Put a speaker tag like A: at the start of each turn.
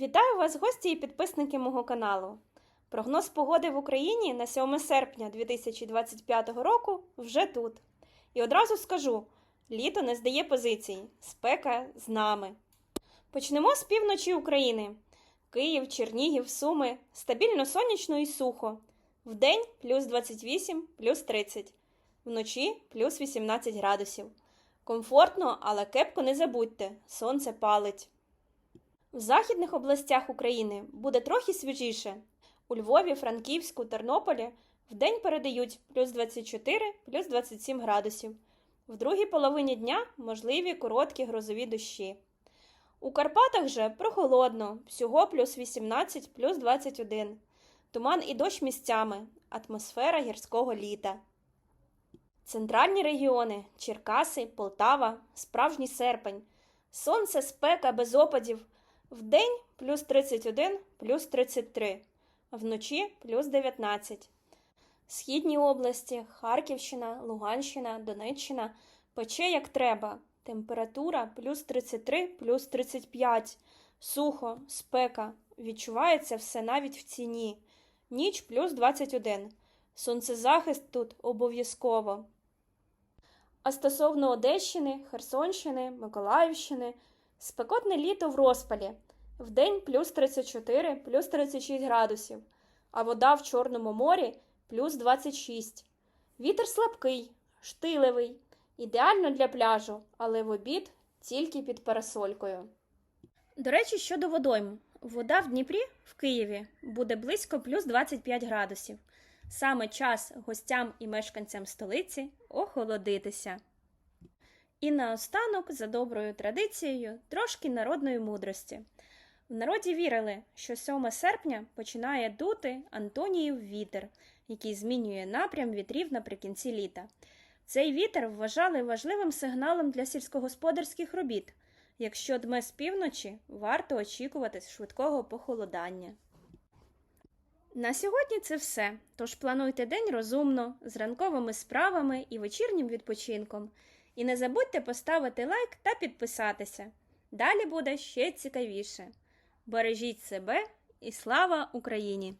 A: Вітаю вас, гості і підписники мого каналу. Прогноз погоди в Україні на 7 серпня 2025 року вже тут. І одразу скажу: літо не здає позицій, спека з нами. Почнемо з півночі України. Київ, Чернігів, Суми стабільно сонячно і сухо. Вдень плюс 28, плюс 30, вночі плюс 18 градусів. Комфортно, але кепку не забудьте, сонце палить. В західних областях України буде трохи свіжіше. У Львові, Франківську, Тернополі вдень передають плюс 24, плюс 27 градусів. В другій половині дня можливі короткі грозові дощі. У Карпатах же прохолодно, всього плюс 18, плюс 21. Туман і дощ місцями, атмосфера гірського літа. Центральні регіони Черкаси, Полтава, справжній серпень. Сонце, спека без опадів. Вдень плюс 31, плюс 33, вночі плюс 19. Східні області Харківщина, Луганщина, Донеччина пече як треба. Температура плюс 33, плюс 35. Сухо, спека. Відчувається все навіть в ціні. Ніч плюс 21. Сонцезахист тут обов'язково. А стосовно Одещини, Херсонщини, Миколаївщини, спекотне літо в розпалі. Вдень плюс 34, плюс 36 градусів, а вода в Чорному морі плюс 26. Вітер слабкий, штилевий, ідеально для пляжу, але в обід тільки під парасолькою. До речі, щодо водойм. Вода в Дніпрі в Києві буде близько плюс 25 градусів. Саме час гостям і мешканцям столиці охолодитися. І наостанок, за доброю традицією, трошки народної мудрості. В народі вірили, що 7 серпня починає дути Антоніїв вітер, який змінює напрям вітрів наприкінці літа. Цей вітер вважали важливим сигналом для сільськогосподарських робіт. Якщо дме з півночі, варто очікувати швидкого похолодання. На сьогодні це все. Тож плануйте день розумно, з ранковими справами і вечірнім відпочинком. І не забудьте поставити лайк та підписатися. Далі буде ще цікавіше. Бережіть себе і слава Україні!